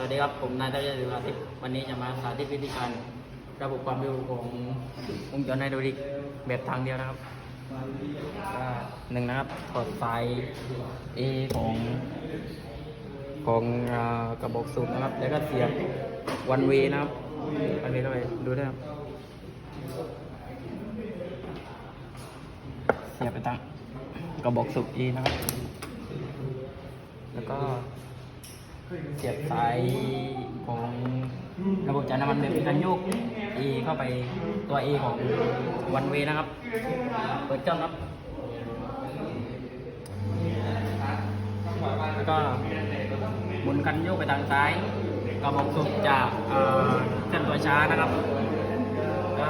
สวัสดีครับ ผมนายตะเยศอาทิตย์วันนี้จะมาสาธิตวิธีการระบบความเร็วของวงจรไฮดรอลิกแบบทางเดียวนะครับหนึ่งนะครับถอดสาย A ของของกระบอกสูบนะครับ แล้วก็เสียบวันเวนะครับวันเวเข้าไปดูได้ครับเสียบไปตั้งกระบอกสูบ A นะครับ แล้วก็ เสียบสายของระบบจ่ายน้ำมันแบบมีการโยก A เข้าไปตัว A ของวันเวนะครับ เปิดเครื่องครับ แล้วก็หมุนคันโยกไปทางซ้ายกระบอกสูบจากเอ่อเส้นตัวช้านะครับก็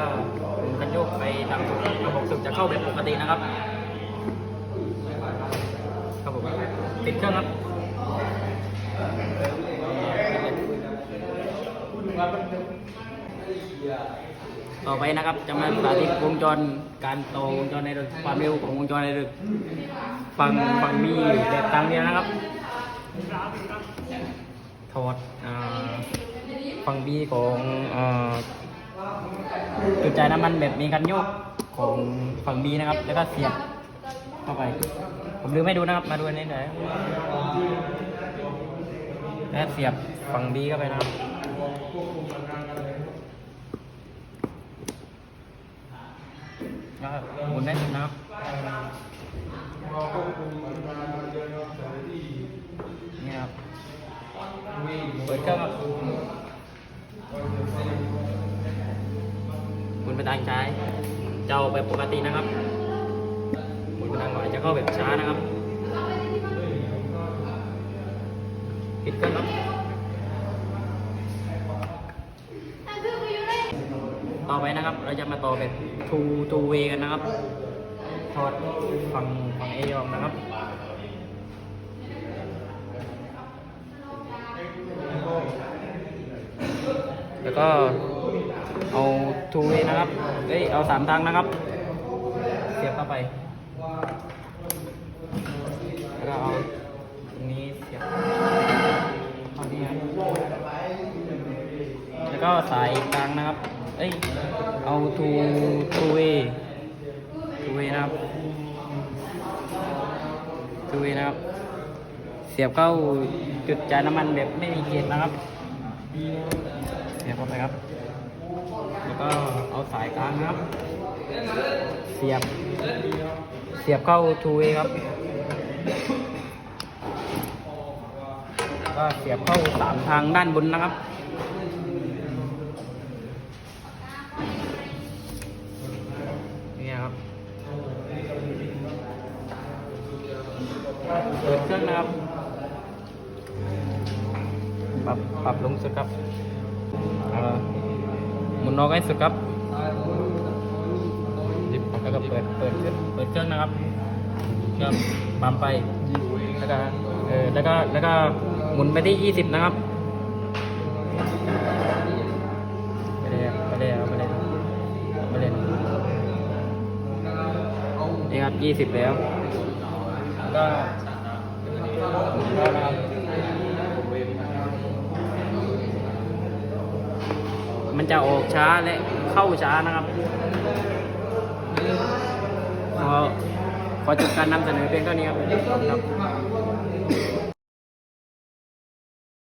หมุนคันโยกไปทางกระบอกสูบจะเข้าแบบปกตินะครับครับผมติดเครื่องครับ ต่อไปนะครับจะมาสาธิตวงจรการต่อวงจรในความเร็วของวงจรในรถฝั่งฝังมีแบบทางเดียนะครับถอดอ่าฝั่งบีของจุดจ่ายน้ำมันแบบมีการโยกของฝั่งบีนะครับ แล้วก็เสียบเข้าไป ผมลืมให้ดูนะครับ มาดูอันนี้หน่อย แล้วเสียบฝั่งบีเข้าไปนะครับนะครับหมุนได้หนึ่งนะครับนี่ครับเปิดเครื่องครับหมุนไปทางซ้ายจะเอาแบบปกตินะครับหมุนไปทางขวาจะเข้าแบบช้านะครับ ปิดเครื่องครับต่อไปนะครับ เราจะมาต่อแบบ two two way กันนะครับ ถอดฝั่งฝั่ง A ออกนะครับแล้วก็เอา two way นะครับ เอ้ย เอาสามทางนะครับ เสียบเข้าไป แล้วก็เอาตรงนี้เสียบเข้านี่ครับ แล้ว ก็สายกลางนะครับ เอ้ย เอาทูทูเวทูเวนะครับทูเวนะครับ เสียบเข้าจุดจ่ายน้ำมันแบบไม่มีเกจนะครับ เสียบเข้าไปครับ แล้วก็เอาสายกลางนะครับ เสียบ เสียบเข้าทูเวครับก็เสียบเข้าสามทางด้านบนนะครับ นี่ครับ เปิดเครื่องนะครับ ปรับปรับลงสุดครับหมุนนอกให้สุดครับดิบแล้วก็เปิดเปิดเครื่องเปิดเครื่องนะครับเครื่องปั๊มไปแล้วก็เออแล้วก็แล้วก็หมุนไปที่ยี่สิบนะครับไปเลยไปเลยครับไปเลยครับไปเลยนี่ครับยี่สิบแล้ว ก็มันจะออกช้าและเข้าช้านะครับ ขอขอจบการนำเสนอเพียงเท่านี้ครับ